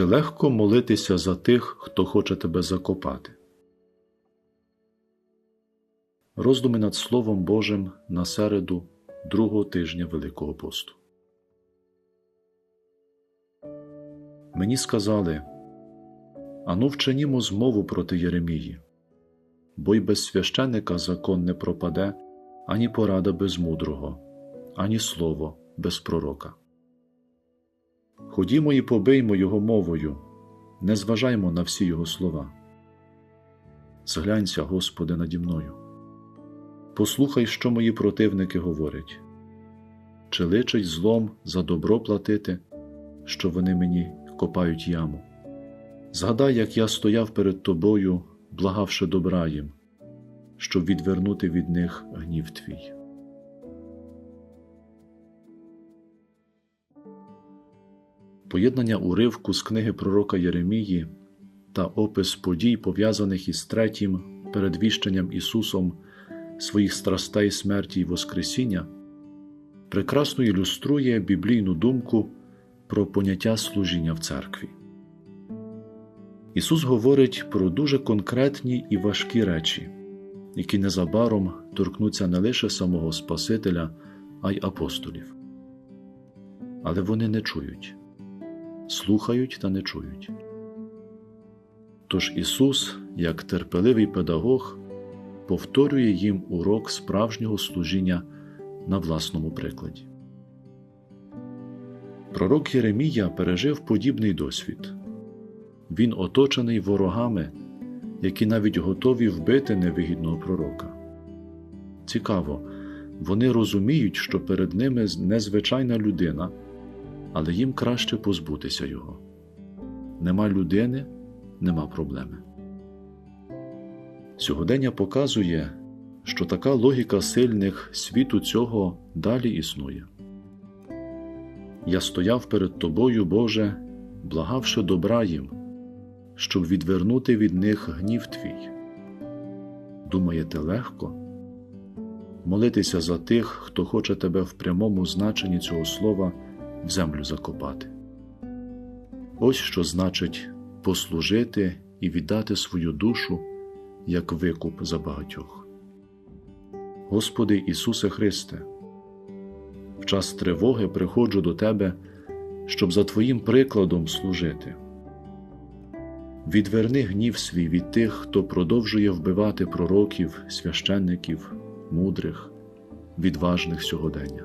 Чи легко молитися за тих, хто хоче тебе закопати? Роздуми над Словом Божим на середу другого тижня Великого посту. Мені сказали Ану вчинімо змову проти Єремії, бо й без священика закон не пропаде, ані порада без мудрого, ані слово без пророка. Ходімо і побиймо його мовою, не зважаймо на всі його слова. Зглянься, Господи, наді мною. Послухай, що мої противники говорять чи личить злом за добро платити, що вони мені копають яму. Згадай, як я стояв перед тобою, благавши добра їм, щоб відвернути від них гнів твій. Поєднання уривку з книги пророка Єремії та опис подій, пов'язаних із третім передвіщенням Ісусом своїх страстей, смерті й Воскресіння, прекрасно ілюструє біблійну думку про поняття служіння в церкві. Ісус говорить про дуже конкретні і важкі речі, які незабаром торкнуться не лише самого Спасителя, а й апостолів. Але вони не чують, слухають та не чують. Тож Ісус, як терпеливий педагог, повторює їм урок справжнього служіння на власному прикладі. Пророк Єремія пережив подібний досвід. Він оточений ворогами, які навіть готові вбити невигідного пророка. Цікаво, вони розуміють, що перед ними незвичайна людина, але їм краще позбутися його. Нема людини, нема проблеми. Сьогодення показує, що така логіка сильних світу цього далі існує. Я стояв перед тобою, Боже, благавши добра їм, щоб відвернути від них гнів твій. Думаєте, легко? Молитися за тих, хто хоче тебе в прямому значенні цього слова в землю закопати. Ось що значить послужити і віддати свою душу як викуп за багатьох. Господи Ісусе Христе, в час тривоги приходжу до Тебе, щоб за Твоїм прикладом служити. Відверни гнів свій від тих, хто продовжує вбивати пророків, священників, мудрих, відважних сьогодення.